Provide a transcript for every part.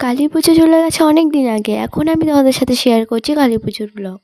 কালী পুজো চলে গেছে অনেক দিন আগে। এখন আমি তোমাদের সাথে শেয়ার করছি কালী পুজোর ব্লগ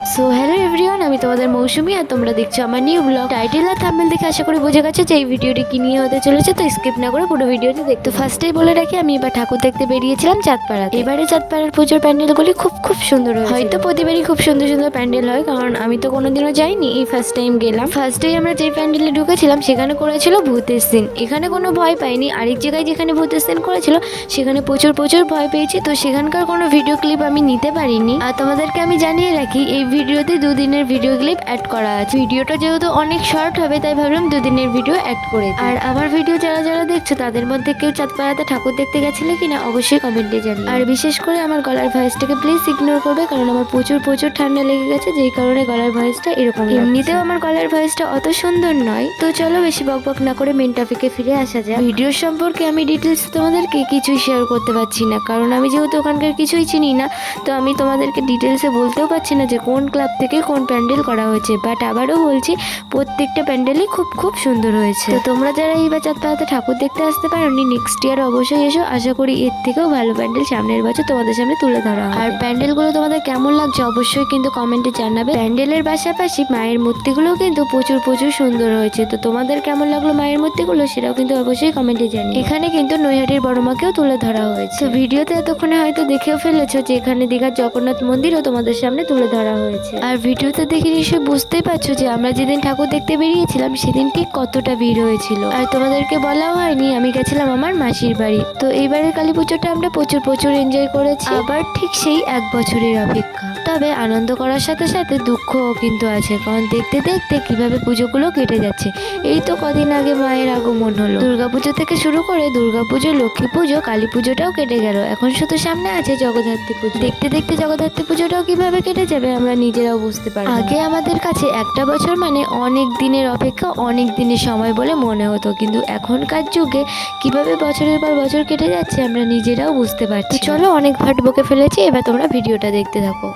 সো হ্যালো এভরিওয়ান আমি তোমাদের মৌসুমি আর তোমরা দেখছ আমার নিউ ব্লগ টাইটেল আর থাম্বনেল দেখে আশা করি বোঝা গেছে যে এই ভিডিওটি কি নিয়ে হতে চলেছে, তো স্কিপ না করে পুরো ভিডিওটি দেখতে। ফার্স্টেই বলে রাখি, আমি এবার ঠাকুর দেখতে বেরিয়েছিলাম চাঁদপাড়া এবারে চাঁদপাড়ার পুজোর প্যান্ডেলগুলি খুব খুব সুন্দর হয় হয়তো প্রতিবারই খুব সুন্দর সুন্দর প্যান্ডেল হয়, কারণ আমি তো কোনোদিনও যাইনি, এই ফার্স্ট টাইম গেলাম। ফার্স্টেই আমরা যে প্যান্ডেলে ঢুকেছিলাম, সেখানে করেছিল ভূতের সিন এখানে কোনো ভয় পাইনি, আরেক জায়গায় যেখানে ভূতের সিন করেছিল, সেখানে প্রচুর প্রচুর ভয় পেয়েছি, তো সেখানকার কোনো ভিডিও ক্লিপ আমি নিতে পারিনি। আর তোমাদেরকে আমি জানিয়ে রাখি, এই ভিডিওতে দুদিনের ভিডিও ক্লিপ অ্যাড করা আছে। ভিডিওটা যেহেতু অনেক শর্ট হবে তাই ভাবলাম দুদিনের ভিডিও অ্যাড করে আর আমার ভিডিও যারা যারা দেখছ তাদের মধ্যে কেউ চাঁদপাড়াতে ঠাকুর দেখতে গেছিলে কিনা অবশ্যই কমেন্টে জানি আর বিশেষ করে আমার গলার ভয়েসটাকে প্লিজ ইগনোর করবে কারণ আমার প্রচুর প্রচুর ঠান্ডা লেগে গেছে যেই কারণে গলার ভয়েসটা এরকম এমনিতেও আমার গলার ভয়েসটা অত সুন্দর নয়। তো চলো বেশি বকবক না করে মেন টপিকে ফিরে আসা যায় ভিডিও সম্পর্কে আমি ডিটেলস তোমাদেরকে কিছুই শেয়ার করতে পারছি না কারণ আমি যেহেতু ওখানকার কিছুই চিনি না তো আমি তোমাদেরকে ডিটেলসে বলতেও পারছি না যে কোন ক্লাব থেকে কোন প্যান্ডেল করা হয়েছে বাট আবারও বলছি, প্রত্যেকটা প্যান্ডেলই খুব খুব সুন্দর হয়েছে। তো তোমরা যারা এই বা চাঁদপাড়াতে ঠাকুর দেখতে আসতে পারো পারোনি নেক্সট ইয়ার অবশ্যই এসো। আশা করি এর থেকেও ভালো প্যান্ডেল সামনের বছর তোমাদের সামনে তুলে ধরা আর প্যান্ডেলগুলো তোমাদের কেমন লাগছে অবশ্যই কিন্তু কমেন্টে জানাবে। প্যান্ডেলের পাশাপাশি মায়ের মূর্তিগুলোও কিন্তু প্রচুর প্রচুর সুন্দর হয়েছে। তো তোমাদের কেমন লাগল মায়ের মূর্তিগুলো সেটাও কিন্তু অবশ্যই কমেন্টে জানি এখানে কিন্তু নৈহাটির বড় মাকেও তুলে ধরা হয়েছে। তো ভিডিওতে এতক্ষণে হয়তো দেখেও ফেলেছো যে এখানে দীঘার জগন্নাথ মন্দিরও তোমাদের সামনে তুলে ধরা হয়েছে আর ভিডিওতে দেখে নিশ্চয়ই বুঝতেই পারছ যে আমরা যেদিন ঠাকুর দেখতে বেরিয়েছিলাম সেদিন ঠিক কতটা ভিড় হয়েছিল। আর তোমাদেরকে বলাও হয়নি আমি গেছিলাম আমার মাসির বাড়ি। তো এইবারের কালী পুজোটা আমরা প্রচুর প্রচুর এনজয় করেছি। আবার ঠিক সেই এক বছরের অপেক্ষা। তবে আনন্দ করার সাথে সাথে দুঃখও কিন্তু আছে। কারণ দেখতে দেখতে কীভাবে পুজোগুলো কেটে যাচ্ছে। এই তো কদিন আগে মায়ের আগমন হলো। দুর্গাপুজো থেকে শুরু করে দুর্গাপুজো, লক্ষ্মী পুজো, কালী পুজোটাও কেটে গেল। এখন শুধু সামনে আছে জগদ্ধাত্রী পুজো। দেখতে দেখতে জগদ্ধাত্রী পুজোটাও কীভাবে কেটে যাবে আমরা নিজেরাও বুঝতে পারি আগে আমাদের কাছে একটা বছর মানে অনেক দিনের অপেক্ষা, অনেক দিনের সময় বলে মনে হতো। কিন্তু এখনকার যুগে কীভাবে বছরের পর বছর কেটে যাচ্ছে আমরা নিজেরাও বুঝতে পারছি চলো অনেক ভাট বকে ফেলেছি, এবার তোমরা ভিডিওটা দেখতে থাকো।